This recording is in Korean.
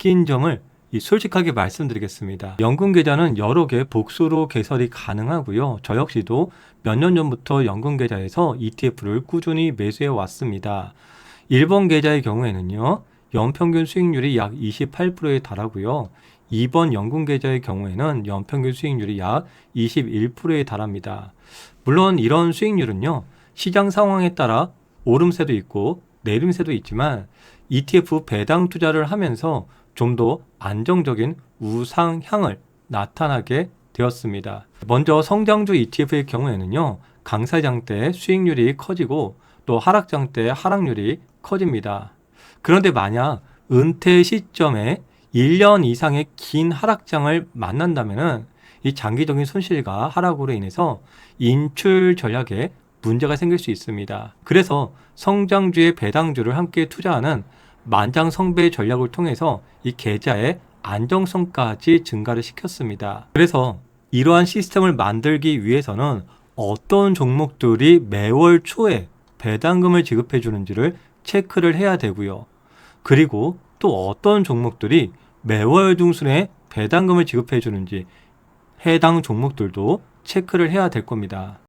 느낀 점을 이 솔직하게 말씀드리겠습니다. 연금 계좌는 여러 개 복수로 개설이 가능하고요. 저 역시도 몇 년 전부터 연금 계좌에서 ETF를 꾸준히 매수해 왔습니다. 1번 계좌의 경우에는요. 연평균 수익률이 약 28%에 달하고요. 2번 연금 계좌의 경우에는 연평균 수익률이 약 21%에 달합니다. 물론 이런 수익률은요. 시장 상황에 따라 오름세도 있고 내림세도 있지만 ETF 배당 투자를 하면서 좀 더 안정적인 우상향을 나타나게 되었습니다. 먼저 성장주 ETF의 경우에는요. 강사장 때 수익률이 커지고 또 하락장 때 하락률이 커집니다. 그런데 만약 은퇴 시점에 1년 이상의 긴 하락장을 만난다면은 이 장기적인 손실과 하락으로 인해서 인출 전략에 문제가 생길 수 있습니다. 그래서 성장주의 배당주를 함께 투자하는 만장성배 전략을 통해서 이 계좌의 안정성까지 증가를 시켰습니다. 그래서 이러한 시스템을 만들기 위해서는 어떤 종목들이 매월 초에 배당금을 지급해 주는지를 체크를 해야 되고요. 그리고 또 어떤 종목들이 매월 중순에 배당금을 지급해 주는지 해당 종목들도 체크를 해야 될 겁니다.